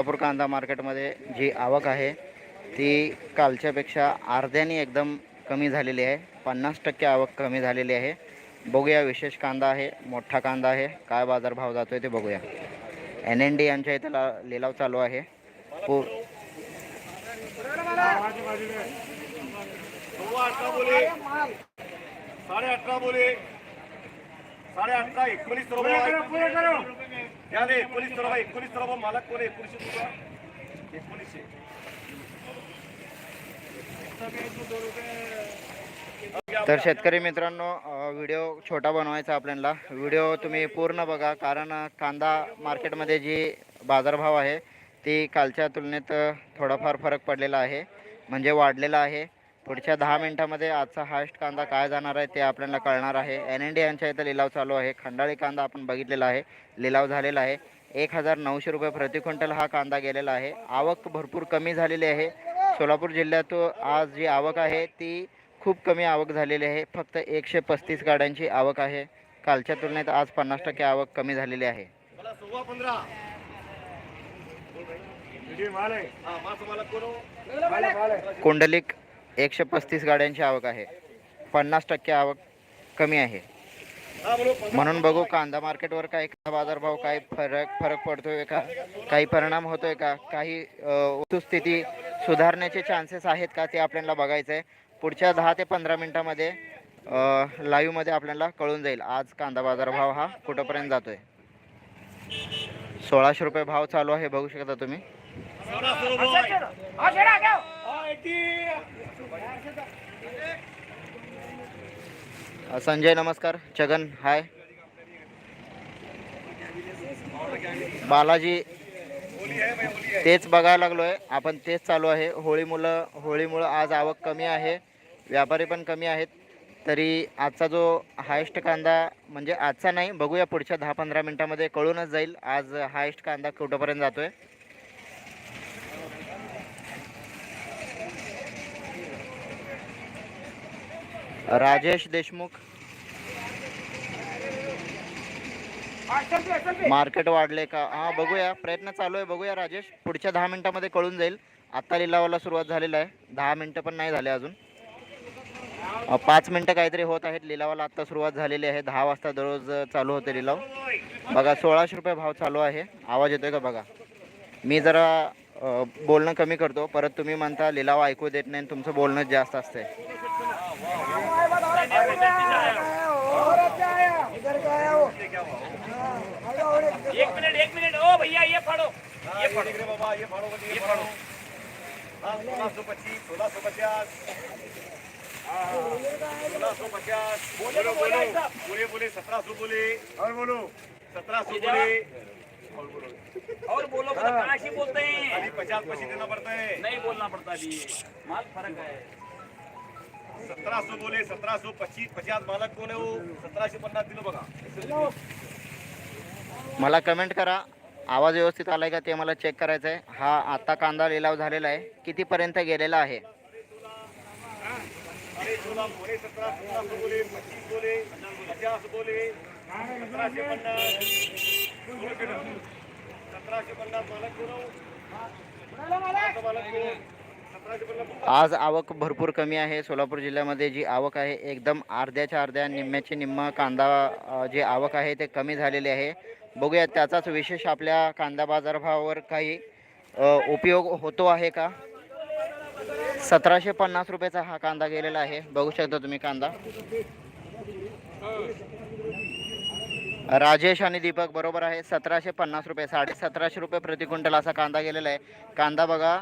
कोल्हापूर कांदा मार्केटमध्ये जी आवक आहे ती कालच्यापेक्षा अर्ध्याने एकदम कमी झालेली आहे. पन्नास टक्के आवक कमी झालेली आहे. बघूया विशेष कांदा आहे मोठा कांदा आहे. काय बाजारभाव जातो आहे ते बघूया. एन एन डी यांच्या इथं ला लिलाव चालू आहे. पू साडे अठरा बोले. साडे अठरा एकोणीस याने एकोणीस रुपये एकोणीस रुपये मालक कोण एकोणीसशे रुपये एकोणीसशे तर शेतकरी मित्रांनो व्हिडिओ छोटा बनवायचा आपल्याला. व्हिडिओ तुम्ही पूर्ण बघा कारण कांदा मार्केटमध्ये जी बाजारभाव आहे ती कालच्या तुलनेत थोडाफार फरक पडलेला आहे. म्हणजे वाढलेला आहे. पुढच्या दहा मिनिटामध्ये आजचा हायस्ट कांदा काय जाणार आहे ते आपल्याला कळणार आहे. एन एन डी यांच्या इथं लिलाव चालू आहे. खंडाळी कांदा आपण बघितलेला आहे. लिलाव झालेला आहे. एक हजार नऊशे रुपये प्रति क्विंटल हा कांदा गेलेला आहे. आवक भरपूर कमी झालेली आहे. सोलापूर जिल्ह्यात आज जी आवक आहे ती खूप कमी आवक झालेली आहे. फक्त एकशे पस्तीस गाड्यांची आवक आहे. कालच्या तुलनेत आज पन्नास टक्के आवक कमी झालेली आहे. हा हो? कुंडलिक एकशे पस्तीस गाड्यांची आवक आहे. पन्नास टक्के आवक कमी आहे. म्हणून बघू कांदा मार्केटवर काय बाजारभाव काय फरक फरक पडतोय का? काही परिणाम होतोय का? काही वस्तुस्थिती सुधारण्याचे चान्सेस आहेत का? ते आपल्याला बघायचं आहे पुढच्या दहा ते पंधरा मिनटामध्ये लाईव्हमध्ये आपल्याला कळून जाईल. आज कांदा बाजारभाव हा कुठंपर्यंत जातोय? सोळाशे रुपये भाव चालू आहे. बघू शकता तुम्ही. संजय नमस्कार. छगन हाय. बालाजी तेच बघायला लागलो आहे आपण तेच चालू आहे. होळीमुळं होळीमुळं आज आवक कमी आहे. व्यापारी पण कमी आहेत. तरी आजचा जो हायेस्ट कांदा म्हणजे आजचा नाही बघूया पुढच्या दहा पंधरा मिनटामध्ये कळूनच जाईल. आज हायेस्ट कांदा कुठंपर्यंत जातोय? राजेश देशमुख. मार्केट वाढले का? हां बघूया. प्रयत्न चालू आहे. बघूया राजेश. पुढच्या दहा मिनिटामध्ये कळून जाईल. आत्ता लिलावाला सुरुवात झालेला आहे. दहा मिनटं पण नाही झाले अजून. पाच मिनटं काहीतरी होत आहेत. लिलावाला आत्ता सुरुवात झालेली आहे. दहा वाजता दररोज चालू होते लिलाव. बघा सोळाशे रुपये भाव चालू आहे. आवाज येतोय का? बघा. मी जरा बोलणं कमी करतो. परत तुम्ही म्हणता लिलाव ऐकू देत नाही तुमचं बोलणं जास्त असतंय. एक मिनिट एक मिनिट। ओ भैया ये फाड़ो। ये तिकडे बाबा ये फाडो ये फाडो। हा सोळा सौ पच्चीस सोळा सौ पचास। सोळा सौ पचास। बोलो बोलो बोले बोले। सत्रह सौ बोले। और बोलो। सत्रह सौ बोले। और बोलो। और बोलो मतलब से बोलते हैं। अभी पचास पच्चीस देना पड़ता है। नहीं बोलना पड़ता अभी। माल फ़र्क है। सतरा सौ बोले सतरा सौ पच्चीस पचास मालक कोण आहे हो? सतराशे पन्नास दिलं बघा. मला कमेंट करा. आवाज व्यवस्थित आलाय का ते मला चेक करायचं आहे हा आता कांदा लिलाव झालेला आहे. कितीपर्यंत गेलेला आहे? सतराशे पन्नास. सतराशे पन्नास. मालक कोण हो? मालक? कोण? आज आवक भरपूर कमी आहे. सोलापूर जिल्ह्यामध्ये जी आवक आहे एकदम अर्ध्याच्या अर्ध्या निम्म्याची निम्म कांदा जी आवक आहे ते कमी झालेली आहे. बघूया त्याचाच विशेष आपल्या कांदा बाजारभावावर काही उपयोग होतो आहे का? सतराशे पन्नास रुपयाचा हा कांदा गेलेला आहे. बघू शकता तुम्ही कांदा. राजेश आणि दीपक बरोबर आहे. सतराशे पन्नास रुपये साडे सतराशे रुपये प्रति क्विंटल असा कांदा गेलेला आहे. कांदा बघा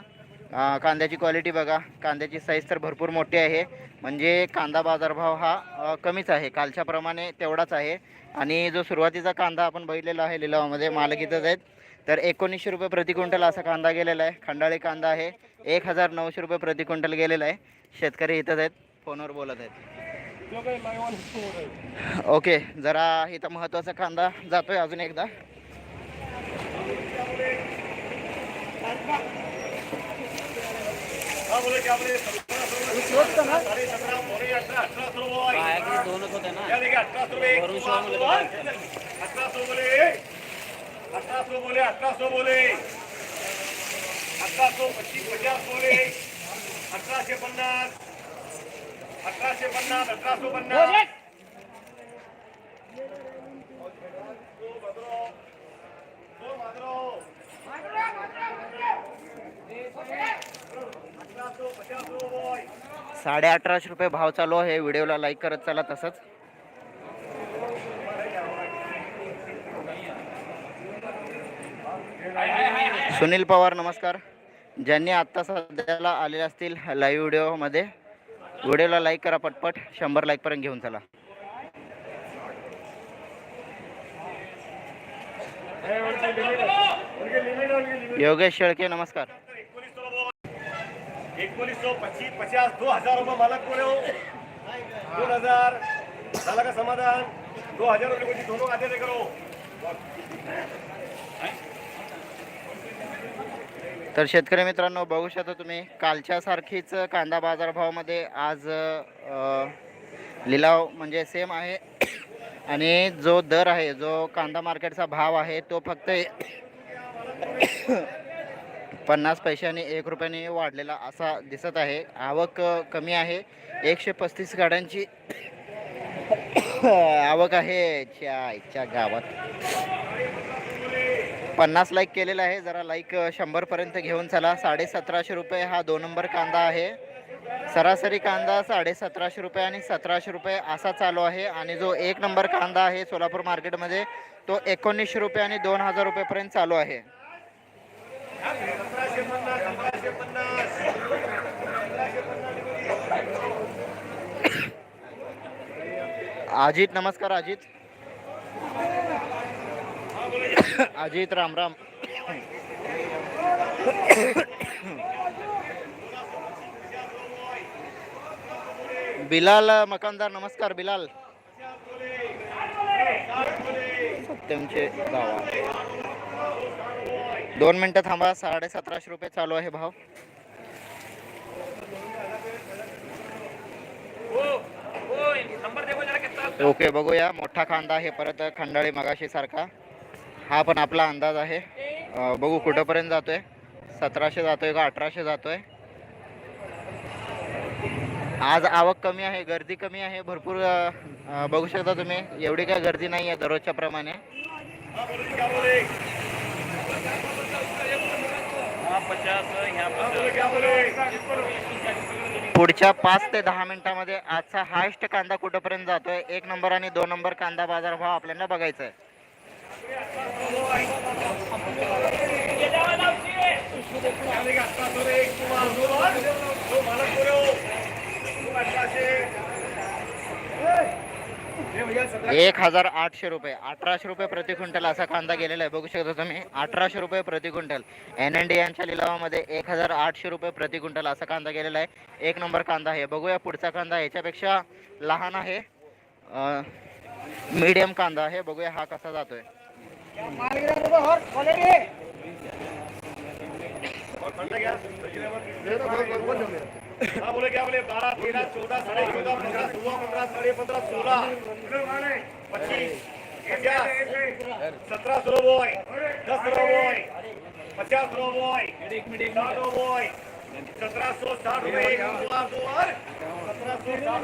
कांद्याची क्वालिटी बघा. कांद्याची साईज तर भरपूर मोठी आहे. म्हणजे कांदा बाजारभाव हा कमीच आहे. कालच्याप्रमाणे तेवढाच आहे. आणि जो सुरुवातीचा कांदा आपण बघितलेला आहे लिलावामध्ये मालकीतच इथंच आहेत तर एकोणीसशे रुपये प्रति क्विंटल असा कांदा गेलेला आहे. खंडाळी कांदा आहे. एक हजार नऊशे रुपये प्रति क्विंटल गेलेला आहे. शेतकरी इथंच आहेत. फोनवर बोलत आहेत. ओके जरा इथं महत्त्वाचा कांदा जातोय अजून एकदा. हा बोले क्या बोले सतरा सौ साडे सतरा पोरे अठरा अठरा सौ बोले. दोनच होते ना या देखिए अठरा सौ में एक सौ आठ सौ अठरा सौ बोले अठरा सौ बोले अठरा सौ बोले सतराशे पच्चीस पचास बोले अठराशे पन्नास अठराशे पन्नास अठराशे पन्नास दो भद्रो दो भद्रो अठराशे पचास बोय साडे अठराशे रुपये भाव चालू आहे. व्हिडिओला लाईक करत चला तसंच. सुनील पवार नमस्कार. ज्यांनी आत्ता सध्याला आलेले असतील लाईव्ह व्हिडिओमध्ये व्हिडिओला लाईक करा पटपट. शंभर लाईकपर्यंत घेऊन चला. योगेश शेळके नमस्कार. एकोणीस सौ पच्चीस पचास दो हजार रुपये मालक बोले हो? दोन हजार. झाला का समाधान? दो हजार रुपये कोणती दोनों आते ते करो हो? तर शेतकरी मित्रांनो बघू शकता तुम्ही कालच्या सारखीच कांदा बाजारभावामध्ये आज लिलाव म्हणजे सेम आहे. आणि जो दर आहे जो कांदा मार्केटचा भाव आहे तो फक्त पन्नास पैशाने एक रुपयाने वाढलेला असा दिसत आहे. आवक कमी आहे. एकशे पस्तीस गाड्यांची आवक आहे च्या इच्छा गावात. पन्नास लाईक केलेलं आहे. जरा लाईक शंभरपर्यंत घेऊन चला. साडे सतराशे रुपये हा दोन नंबर कांदा आहे. सरासरी कांदा साडे सतराशे रुपये आणि सतराशे रुपये असा चालू आहे. आणि जो एक नंबर कांदा आहे सोलापूर मार्केटमध्ये तो एकोणीसशे रुपये आणि दोन हजार रुपयेपर्यंत चालू आहे सतराशे पन्नास सतराशे पन्नास अजित नमस्कार अजित. अजित राम राम. बिलाल मकानदार नमस्कार बिलाल. सत्यमचे गावा दोन मिनटं थांबा साडे सतराशे रुपये चालू आहे भाव. ओके बघूया. मोठा खांदा आहे परत खंडाळी मगाशी सारखा. हा पण आपला अंदाज आहे. बघू कुठंपर्यंत जातोय. सतराशे जातोय का अठराशे जातोय? आज आवक कमी आहे गर्दी कमी आहे. भरपूर बघू शकता तुम्ही. एवढी काय गर्दी नाही आहे दररोजच्या प्रमाणे हाँ बोले क्या बोले हाँ पचास यहाँ हाँ बोले क्या बोले पुढच्या पाच ते दहा मिनिटामध्ये आजचा हायस्ट कांदा कुठंपर्यंत जातोय? एक नंबर आणि दोन नंबर कांदा बाजार भाव आपल्याला बघायचा आहे एक हजार आठशे रुपये अठराशे रुपये प्रति क्विंटल असा कांदा गेलेला आहे. बघू शकता तुम्ही अठराशे रुपये प्रति क्विंटल. एन एन डी यांच्या लिलावामध्ये एक हजार आठशे रुपये प्रति क्विंटल असा कांदा गेलेला आहे. एक नंबर कांदा आहे. बघूया पुढचा कांदा याच्यापेक्षा लहान आहे. मीडियम कांदा आहे. बघूया हा कसा जातोय. और हाँ बोले क्या बोले बारह तेरह चौदह साढ़े चौदह पंद्रह सोलह पंद्रह साढ़े पंद्रह सोलह पच्चीस सत्रह सौ बॉय दस सौ बॉय पचास सौ बॉय साठ सौ बॉय सत्रह सौ साठ रुपये. एक दो सत्रह सौ साठ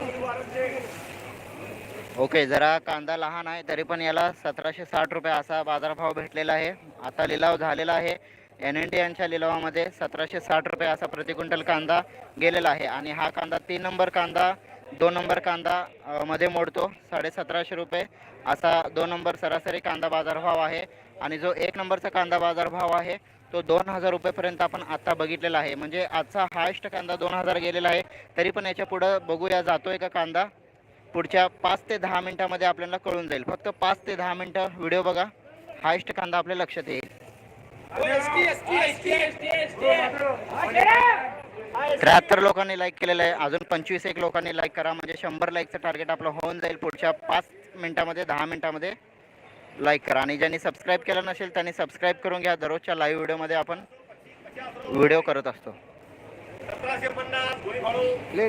ओके जरा कांदा लहान आहे तरी पण याला सतराशे साठ रुपये असा बाजारभाव भेटलेला आहे. आता लिलाव झालेला आहे. एन एन टी यांच्या लिलावामध्ये सतराशे साठ रुपये असा प्रति क्विंटल कांदा गेलेला आहे. आणि हा कांदा तीन नंबर कांदा दोन नंबर कांदा मध्ये मोडतो. साडे सतराशे रुपये असा दोन नंबर सरासरी कांदा बाजारभाव आहे. आणि जो एक नंबरचा कांदा बाजारभाव आहे तो दोन हजार रुपयेपर्यंत आपण आत्ता बघितलेला आहे. म्हणजे आजचा हायस्ट कांदा दोन हजार गेलेला आहे. तरी पण याच्या पुढं बघूया जातोय का कांदा? पुढच्या पाच ते दहा मिनिटामध्ये आपल्याला कळून जाईल. फक्त पाच ते दहा मिनटं व्हिडिओ बघा. हायस्ट कांदा आपल्या लक्षात येईल. त्र्याहत्तर लोकांनी लाईक केलेलं आहे. अजून पंचवीस एक लोकांनी लाईक करा. म्हणजे शंभर लाईकचं टार्गेट आपलं होऊन जाईल पुढच्या पाच मिनिटामध्ये दहा मिनिटामध्ये लाईक करा. आणि ज्यांनी सबस्क्राईब केलं नसेल त्यांनी सबस्क्राईब करून घ्या. दररोजच्या लाईव्ह व्हिडिओमध्ये आपण व्हिडिओ करत असतो. पन्नास ले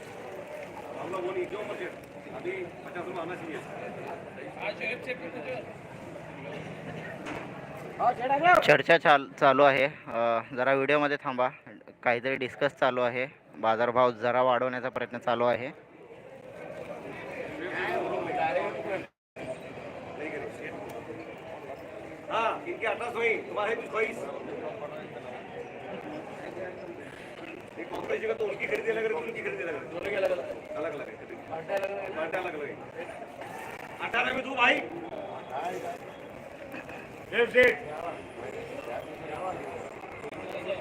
चर्चा चाल चालू आहे. जरा व्हिडिओमध्ये थांबा. काहीतरी डिस्कस चालू आहे. बाजारभाव जरा वाढवण्याचा प्रयत्न चालू आहे. अठारह में तू भाई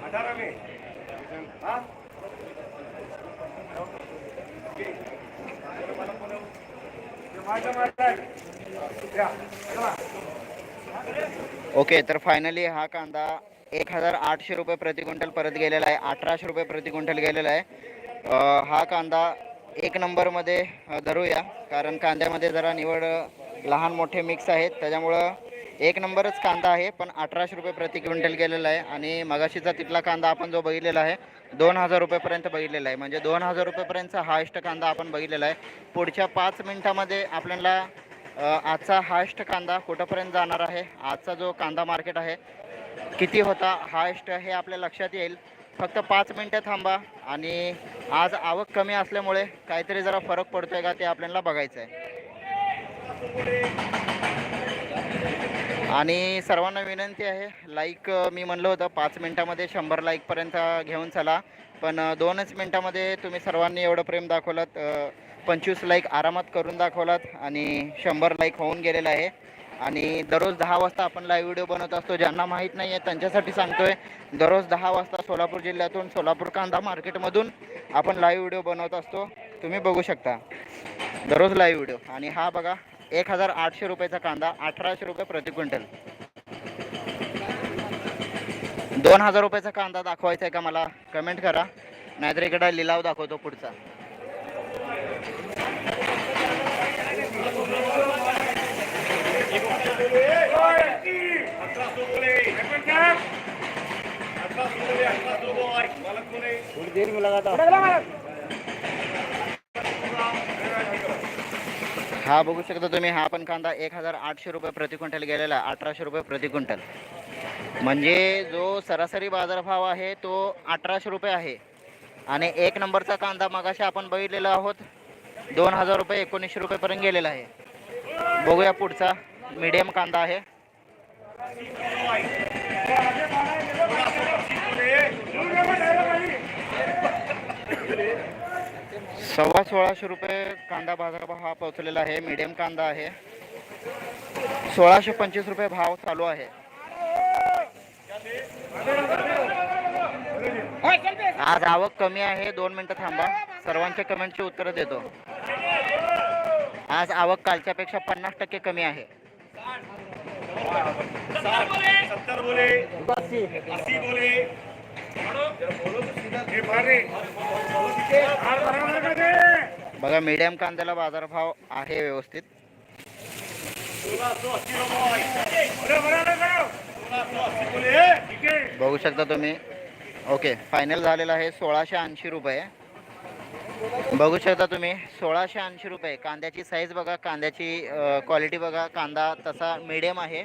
अठारह में। हाँ? ओके तर फायनली हा कांदा एक हजार आठशे रुपये प्रति क्विंटल परत गेलेला आहे अठराशे रुपये प्रति क्विंटल गेलेला आहे. हा कांदा एक नंबरमध्ये धरूया. कारण कांद्यामध्ये जरा निवड लहान मोठे मिक्स आहेत. त्याच्यामुळं एक नंबरच कांदा आहे पण अठराशे रुपये प्रति क्विंटल गेलेला आहे. आणि मगाशीचा तिथला कांदा आपण जो बघितलेला आहे दोन हजार रुपयेपर्यंत बघितलेला आहे. म्हणजे दोन हजार रुपयेपर्यंतचा हायस्ट कांदा आपण बघितलेला आहे. पुढच्या पाच मिनिटामध्ये आपल्याला आजचा हायस्ट कांदा कुठंपर्यंत जाणार आहे? आजचा जो कांदा मार्केट आहे किती होता? हायस्ट हे आपल्या लक्षात येईल. फक्त पाच मिनटं थांबा आणि आज आवक कमी असल्यामुळे काहीतरी जरा फरक पडतो आहे का ते आपल्याला बघायचं आहे आणि सर्वांना विनंती आहे लाईक मी म्हणलं होतं पाच मिनटामध्ये शंभर लाईकपर्यंत घेऊन चला. पण दोनच मिनटामध्ये तुम्ही सर्वांनी एवढं प्रेम दाखवलात पंचवीस लाईक आरामात करून दाखवलात आणि शंभर लाईक होऊन गेलेलं आहे. आणि दररोज दहा वाजता आपण लाईव्ह व्हिडिओ बनवत असतो. ज्यांना माहीत नाही आहे त्यांच्यासाठी सांगतोय दररोज दहा वाजता सोलापूर जिल्ह्यातून सोलापूर कांदा मार्केटमधून आपण लाईव्ह व्हिडिओ बनवत असतो. तुम्ही बघू शकता. दररोज लाईव्ह व्हिडिओ आणि हा बघा एक हजार आठशे रुपयाचा कांदा अठराशे रुपये प्रति क्विंटल. दोन हजार रुपयाचा कांदा दाखवायचा आहे का मला? कमेंट करा. नाहीतर इकडे लिलाव दाखवतो पुढचा अठारह सौ बोले अठारह सौ बोले अठारह सौ बॉय मालक बोले थोड़ी देर में लगा था हा बघू शकता तुम्ही हा पण कांदा एक हजार आठशे रुपये प्रति क्विंटल गेलेला आहे अठराशे रुपये प्रति क्विंटल. म्हणजे जो सरासरी बाजारभाव आहे तो अठराशे रुपये आहे. आणि एक नंबरचा कांदा मगाशी आपण बघितलेला आहोत दोन हजार रुपये एकोणीसशे रुपयेपर्यंत गेलेला आहे. बघूया पुढचा मीडियम कांदा आहे. सव्वा सोळाशे रुपये कांदा बाजारभाव हा पोहोचलेला आहे. मीडियम कांदा आहे. सोळाशे पंचवीस रुपये भाव चालू आहे. आज आवक कमी आहे. दोन मिनिटं थांबा. सर्वांच्या कमेंटची उत्तरं देतो. आज आवक कालच्यापेक्षा पन्नास टक्के कमी आहे. सत्तर बोले. बोले. बघा मीडियम कांद्याला बाजारभाव आहे व्यवस्थित. बघू शकता तुम्ही. ओके फायनल झालेला आहे सोळाशे ऐंशी रुपये. बघू शकता तुम्ही सोळाशे ऐंशी रुपये. कांद्याची साईज बघा कांद्याची क्वालिटी बघा कांदा तसा मीडियम आहे.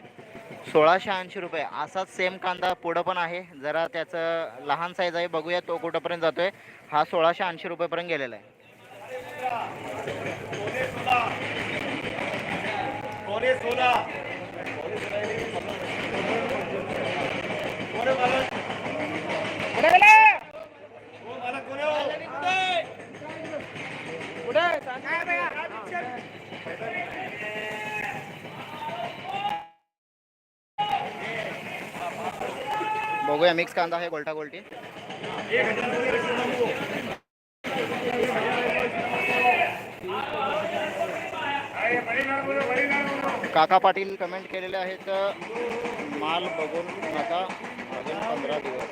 सोळाशे ऐंशी रुपये. असाच सेम कांदा पुढं पण आहे. जरा त्याचं लहान साईज आहे. बघूया तो कुठंपर्यंत जातोय. हा सोळाशे ऐंशी रुपयेपर्यंत गेलेला आहे सोलह पौने मालक वो मालक कोने हो बघूया मिक्स कांदा आहे गोलटा गोलटी. काका पाटील कमेंट केलेले आहेत माल बघून नका अजून पंधरा दिवस.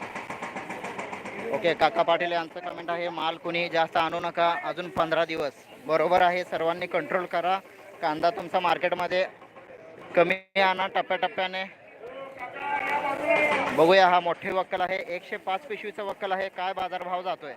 ओके काका पाटील यांचं कमेंट आहे माल कुणी जास्त आणू नका अजून पंधरा दिवस. बरोबर आहे सर्वांनी कंट्रोल करा. कांदा तुमचा मार्केटमध्ये कमी आणा टप्प्याटप्प्याने. बघूया हा मोठे वक्कल आहे. एकशे पाच पिशवीचं वक्कल आहे. काय बाजारभाव जातोय?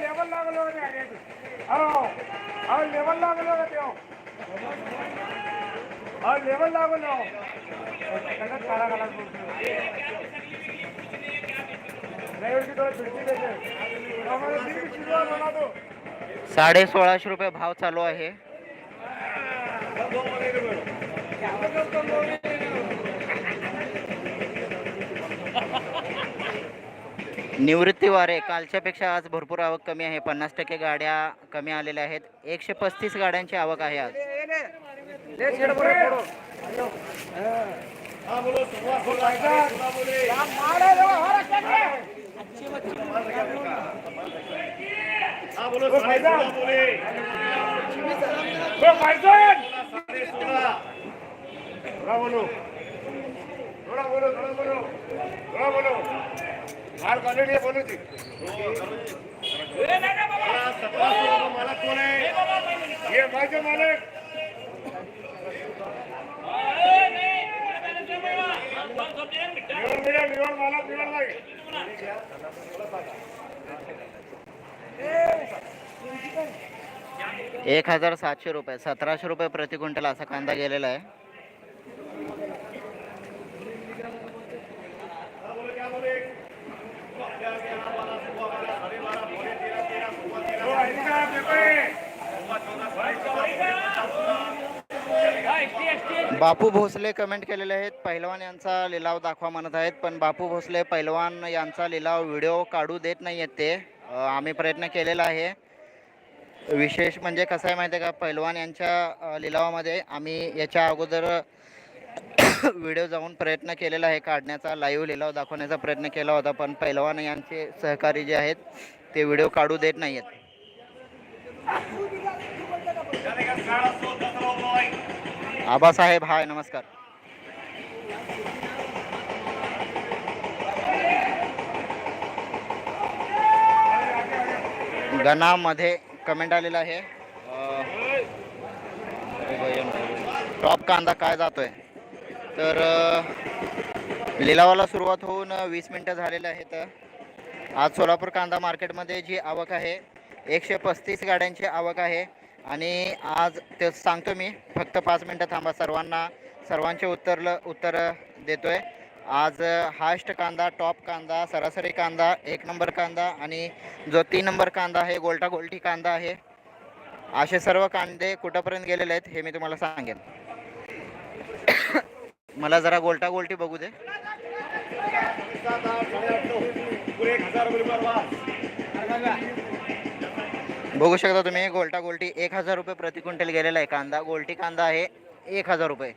लेवल लागलो हो लेवल लागलो हा लेवल लागलो काढा काढा म्हणा साडे सोळाशे रुपये भाव चालू आहे. निवृत्ती वारे कालच्यापेक्षा आज भरपूर आवक कमी आहे पन्नास टक्के गाड्या कमी आलेल्या आहेत एकशे पस्तीस गाड्यांची आवक आहे आज हा बोलो सुरुवात बोलो हो माल कोण आहे ये माझे मालक मिळेल नाही एक हजार सातशे रुपये सतराशे रुपये प्रति क्विंटल असा कांदा गेलेला आहे हो ऐका पेपर बापू भोसले कमेंट केलेले आहेत. पहिलवान यांचा लिलाव दाखवा म्हणत आहेत. पण बापू भोसले पहिलवान यांचा लिलाव व्हिडिओ काढू देत नाही आहेत ते आम्ही प्रयत्न केलेला आहे. विशेष म्हणजे कसं आहे माहिती आहे का? पहिलवान यांच्या लिलावामध्ये आम्ही याच्या अगोदर व्हिडिओ जाऊन प्रयत्न केलेला आहे. काढण्याचा लाईव्ह लिलाव दाखवण्याचा प्रयत्न केला होता. पण पहिलवान यांचे सहकारी जे आहेत ते व्हिडिओ काढू देत नाही आहेत आबासाहेब हाय नमस्कार. गणामध्ये कमेंट आलेला आहे. टॉप कांदा काय जातोय? तर लिलावाला सुरुवात होऊन वीस मिनटं झालेले आहेत. आज सोलापूर कांदा मार्केटमध्ये जी आवक आहे एकशे पस्तीस गाड्यांची आवक आहे. आणि आज ते सांगतो मी फक्त पाच मिनटं थांबा सर्वांना सर्वांचे उत्तरलं उत्तर देतो आहे आज हायस्ट कांदा टॉप कांदा सरासरी कांदा एक नंबर कांदा आणि जो तीन नंबर कांदा आहे गोलटा गोलटी कांदा आहे असे सर्व कांदे कुठंपर्यंत गेलेले आहेत हे मी तुम्हाला सांगेन. मला जरा गोलटा गोलटी बघू दे. बघू शकता तुम्ही गोल्टा गोल्टी एक हजार रुपये प्रति क्विंटल गेलेला आहे. कांदा गोलटी कांदा आहे एक हजार रुपये.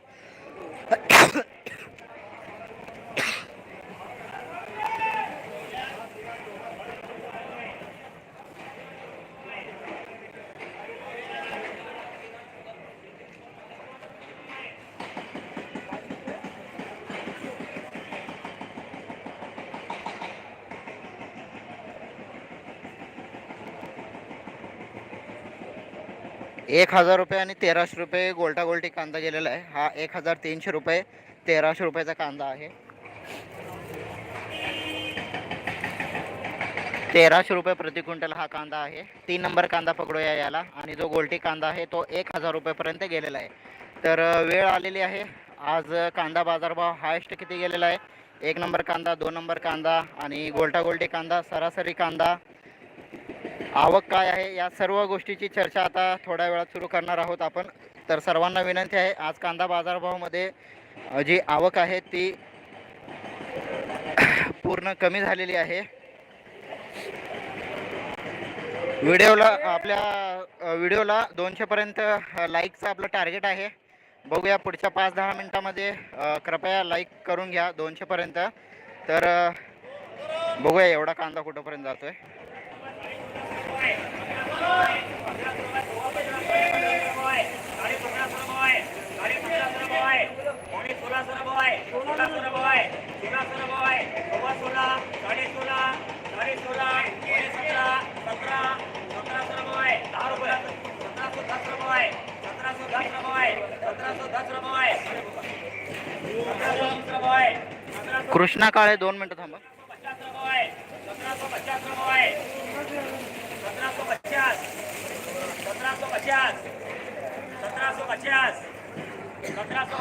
एक हजार रुपये आणि तेराशे रुपये गोल्टा गोल्टी कांदा गेलेला आहे. हा एक हजार तीनशे रुपये तेराशे रुपयाचा कांदा आहे. तेराशे रुपये प्रति क्विंटल हा कांदा आहे. तीन नंबर कांदा पकडूया याला. आणि जो गोलटी कांदा आहे तो एक हजार रुपयेपर्यंत गेलेला आहे. तर वेळ आलेली आहे. आज कांदा बाजारभाव हायस्ट किती गेलेला आहे? एक नंबर कांदा दोन नंबर कांदा आणि गोलटा गोलटी कांदा सरासरी कांदा आवक काय आहे? या सर्व गोष्टीची चर्चा आता थोड्या वेळात सुरू करणार आहोत आपण. तर सर्वांना विनंती आहे आज कांदा बाजारभावामध्ये जी आवक आहे ती पूर्ण कमी झालेली आहे. व्हिडिओला आपल्या व्हिडिओला दोनशेपर्यंत लाईकचं आपलं टार्गेट आहे. बघूया पुढच्या पाच दहा मिनटामध्ये कृपया लाईक करून घ्या दोनशेपर्यंत तर बघूया एवढा कांदा कुठंपर्यंत जातो आहे कृष्णा काळे दोन मिनिटं थांबा सतराशे पचास रुपये सतराशे पचास सतराशे पचास सतराशे पचास सतराशे पचास। सतराशे पचास। सतराशे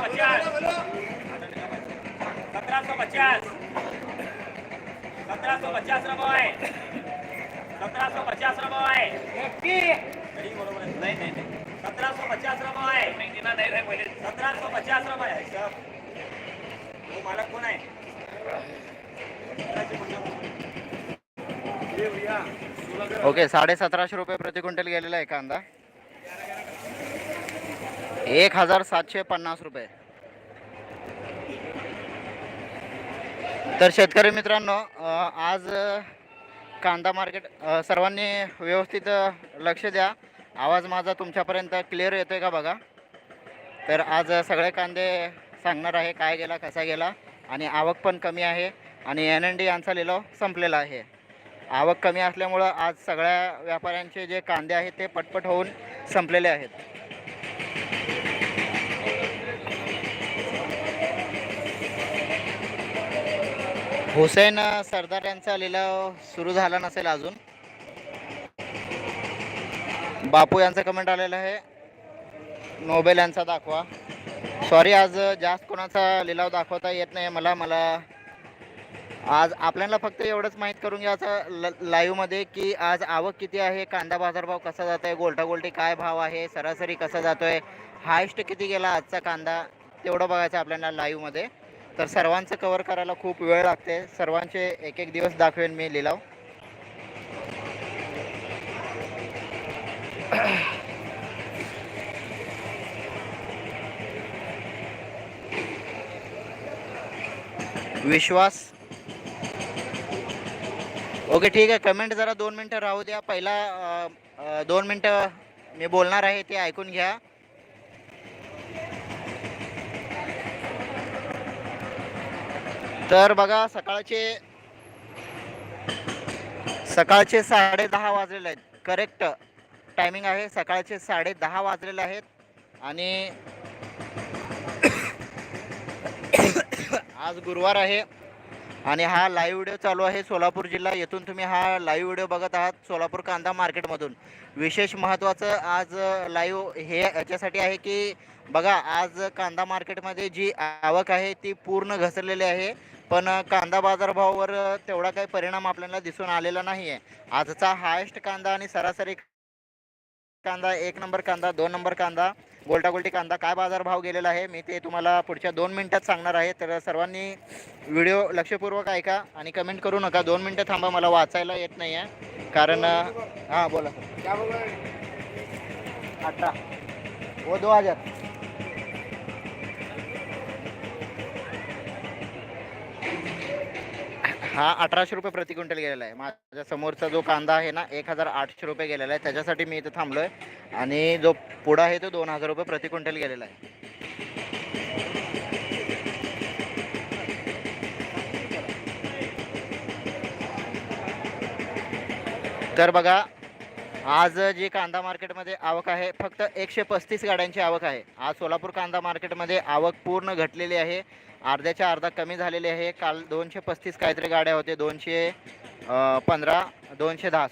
पचास। रुपये सतराशे पचास रुपये तरी बरोबर आहे. नाही नाही नाही। सतराशे पचास रुपये सतराशे पचास रुपये साहेब. तो मालक कोण आहे सतराशे पचास रुपये. ओके साडे सतराशे रुपये प्रति क्विंटल गेलेला आहे कांदा. एक हजार सातशे पन्नास रुपये. तर शेतकरी मित्रांनो आज कांदा मार्केट सर्वांनी व्यवस्थित लक्ष द्या. आवाज माझा तुमच्यापर्यंत क्लिअर येतो आहे का बघा? तर आज सगळे कांदे सांगणार आहे काय गेला कसा गेला आणि आवक पण कमी आहे आणि एन एन डी यांचा लिलाव संपलेला आहे. आवक कमी असल्यामुळं आज सगळ्या व्यापाऱ्यांचे जे कांदे आहेत ते पटपट होऊन संपलेले आहेत. हुसेन सरदार यांचा लिलाव सुरू झाला नसेल अजून. बापू यांचा कमेंट आलेला आहे. नोबेल यांचा दाखवा. सॉरी आज जास्त कोणाचा लिलाव दाखवता येत नाही. मला मला आज आपल्याला फक्त एवढंच माहीत करून घ्या ल लाईव्हमध्ये की आज आवक किती आहे कांदा बाजारभाव कसा जात आहे गोलटागोलटी काय भाव आहे सरासरी कसा जातो आहे हायस्ट किती गेला आजचा कांदा तेवढं बघायचं आपल्याला लाईव्हमध्ये तर सर्वांचं कवर करायला खूप वेळ लागते. सर्वांचे एक एक दिवस दाखवेन मी लिलाव. विश्वास ओके ठीक आहे. कमेंट जरा दोन मिनटं राहू द्या. पहिला अ, अ, दोन मिनटं मी बोलणार आहे ते ऐकून घ्या. तर बघा सकाळचे सकाळचे साडे दहा वाजलेले आहेत. करेक्ट टायमिंग आहे. सकाळचे साडे दहा वाजलेले आहेत. आणि आज गुरुवार आहे. आणि हा लाईव्ह व्हिडिओ चालू आहे सोलापूर जिल्हा. येथून तुम्ही हा लाईव्ह व्हिडिओ बघत आहात सोलापूर कांदा मार्केटमधून विशेष महत्त्वाचं आज लाईव्ह हे याच्यासाठी आहे की बघा आज कांदा मार्केटमध्ये जी आवक आहे ती पूर्ण घसरलेली आहे. पण कांदा बाजारभावावर तेवढा काही परिणाम आपल्याला दिसून आलेला नाही आहे आजचा हायेस्ट कांदा आणि सरासरी कांदा एक नंबर कांदा दोन नंबर कांदा. बोल्टागोल्टी कांदा काय बाजारभाव गेलेला आहे? मी ते तुम्हाला पुढच्या दोन मिनटात सांगणार आहे. तर सर्वांनी व्हिडिओ लक्षपूर्वक ऐका आणि कमेंट करू नका. दोन मिनटं थांबा मला वाचायला येत नाही आहे कारण हां बोला. अठरा. वो दो हजार. हा अठराशे रुपये प्रति क्विंटल गेलेला आहे. माझ्या समोरचा जो कांदा आहे ना एक हजार आठशे रुपये गेलेला आहे. त्याच्यासाठी मी इथं थांबलो आहे आणि जो पुढा आहे तो दोन हजार रुपये प्रति क्विंटल गेलेला आहे. तर बघा आज जी कांदा मार्केटमध्ये आवक आहे फक्त एकशे पस्तीस गाड्यांची आवक आहे. आज सोलापूर कांदा मार्केटमध्ये आवक पूर्ण घटलेली आहे. अर्ध्याच्या अर्धा कमी झालेली आहे. काल दोनशे पस्तीस काहीतरी गाड्या होते दोनशे पंधरा दोनशे दहा.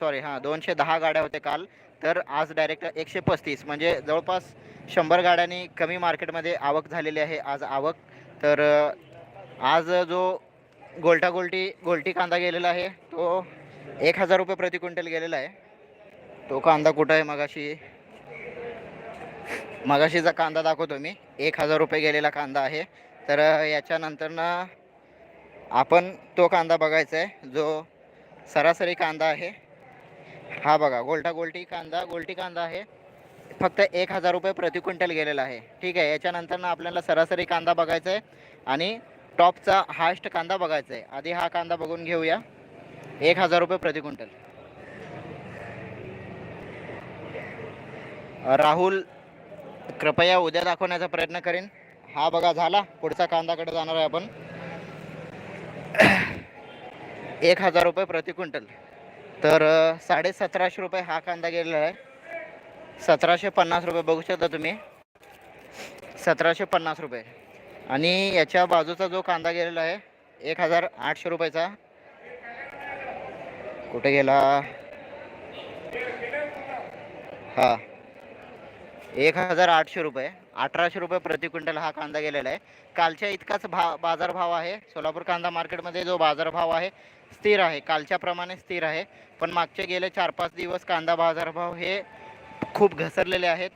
सॉरी हां दोनशे दहा गाड्या होते काल. तर आज डायरेक्ट एकशे पस्तीस म्हणजे जवळपास शंभर गाड्यांनी कमी मार्केटमध्ये आवक झालेली आहे आज आवक. तर आज जो गोल्टा गोलटी गोलटी कांदा गेलेला आहे तो एक हजार रुपये प्रति क्विंटल गेलेला आहे. तो कांदा कुठं आहे मगाशी? मगाशीचा कांदा दाखवतो मी. एक हजार रुपये गेलेला कांदा आहे. तर याच्यानंतर याच्यानंतरनं आपण तो कांदा बघायचा आहे जो सरासरी कांदा आहे. हा बघा गोलटा गोलटी कांदा गोलटी कांदा आहे. फक्त एक हजार रुपये प्रति क्विंटल गेलेला आहे. ठीक आहे याच्यानंतर ना आपल्याला सरासरी कांदा बघायचा आहे आणि टॉपचा हास्ट कांदा बघायचा आहे. आधी हा कांदा बघून घेऊया. एक हजार रुपये प्रति क्विंटल. राहुल कृपया उद्या दाखवण्याचा प्रयत्न करेन. हा बघा झाला. पुढचा कांदाकडे जाणार आहे आपण. एक हजार रुपये प्रति क्विंटल. तर साडेसतराशे रुपये हा कांदा गेलेला आहे. सतराशे पन्नास रुपये बघू शकता तुम्ही. सतराशे पन्नास रुपये. आणि याच्या बाजूचा जो कांदा गेलेला आहे एक हजार आठशे रुपयाचा. कुठे गेला? हा. एक हजार आठशे रुपये. अठराशे रुपये प्रति क्विंटल हा कांदा गेलेला आहे. कालच्या इतकाच भा बाजारभाव आहे. सोलापूर कांदा मार्केटमध्ये जो बाजारभाव आहे स्थिर आहे. कालच्याप्रमाणे स्थिर आहे. पण मागचे गेले चार पाच दिवस कांदा बाजारभाव हे खूप घसरलेले आहेत.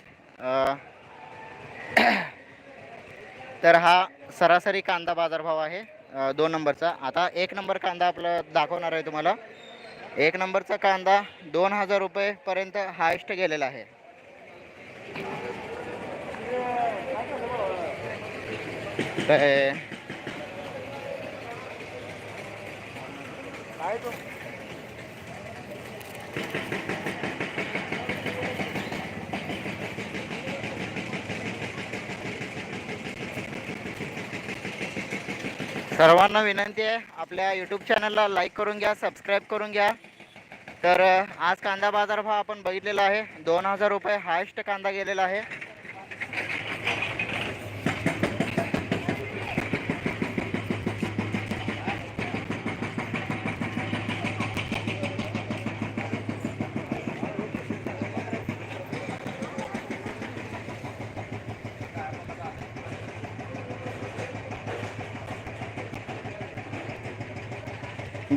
तर हा सरासरी कांदा बाजारभाव आहे. दोन नंबरचा. आता एक नंबर कांदा आपला दाखवणार आहे तुम्हाला. एक नंबरचा कांदा दोन हजार रुपयेपर्यंत हायस्ट गेलेला आहे. तर काय तो सर्वांना विनंती आहे आपल्या यूट्यूब चॅनलला लाईक करून घ्या सबस्क्राईब करून घ्या. तर आज कांदा बाजार भाव आपण बघितलेला आहे. दोन हजार रुपये हायस्ट कांदा गेलेला आहे.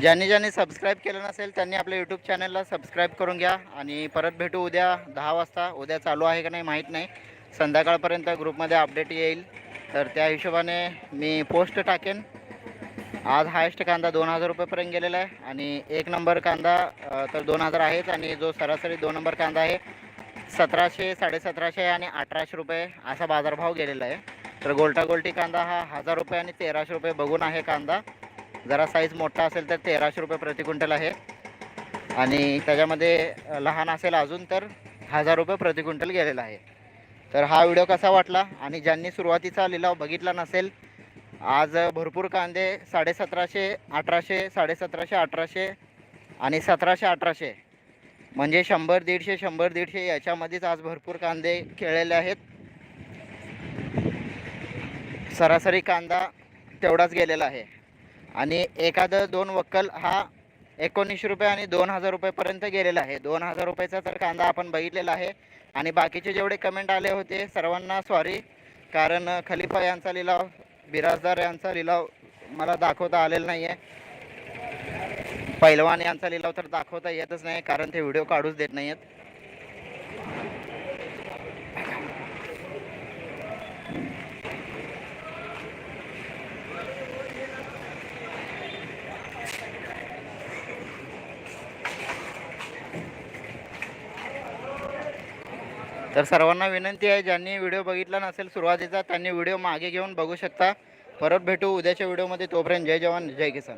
ज्यांनी ज्यांनी सबस्क्राईब केलं नसेल त्यांनी आपल्या यूट्यूब चॅनलला सबस्क्राईब करून घ्या. आणि परत भेटू उद्या दहा वाजता. उद्या चालू आहे का नाही माहीत नाही. संध्याकाळपर्यंत ग्रुपमध्ये अपडेट येईल. तर त्या हिशोबाने मी पोस्ट टाकेन. आज हायस्ट कांदा दोन हजार रुपयेपर्यंत गेलेला आहे. आणि एक नंबर कांदा तर दोन हजार आहेच. आणि जो सरासरी दोन नंबर कांदा आहे सतराशे साडेसतराशे आणि अठराशे रुपये असा बाजारभाव गेलेला आहे. तर गोलटा गोलटी कांदा हा हजार रुपये आणि तेराशे रुपये बघून आहे कांदा. जरा साईज मोठा असेल तर तेराशे रुपये प्रति क्विंटल आहे. आणि त्याच्यामध्ये लहान असेल अजून तर हजार रुपये प्रति क्विंटल गेलेला आहे. तर हा व्हिडिओ कसा वाटला? आणि ज्यांनी सुरुवातीचा लिलाव बघितला नसेल आज भरपूर कांदे साडेसतराशे अठराशे साडेसतराशे अठराशे आणि सतराशे अठराशे. म्हणजे शंभर दीडशे शंभर दीडशे याच्यामध्येच आज भरपूर कांदे खेळलेले आहेत. सरासरी कांदा तेवढाच गेलेला आहे. आणि एखादं दोन वक्कल हा एकोणीसशे रुपये आणि दोन हजार रुपयेपर्यंत गेलेला आहे. दोन हजार रुपयाचा तर कांदा आपण बघितलेला आहे. आणि बाकीचे जेवढे कमेंट आले होते सर्वांना सॉरी कारण खलिफा यांचा लिलाव बिराजदार यांचा लिलाव मला दाखवता आलेला नाही आहे पैलवान यांचा लिलाव तर दाखवता येतच नाही कारण ते व्हिडिओ काढूच देत नाही आहेत तर सर्वांना विनंती आहे ज्यांनी व्हिडिओ बघितला नसेल सुरुवातीचा त्यांनी व्हिडिओ मागे घेऊन बघू शकता. परत भेटू उद्याच्या व्हिडिओमध्ये. तोपर्यंत जय जवान जय किसान.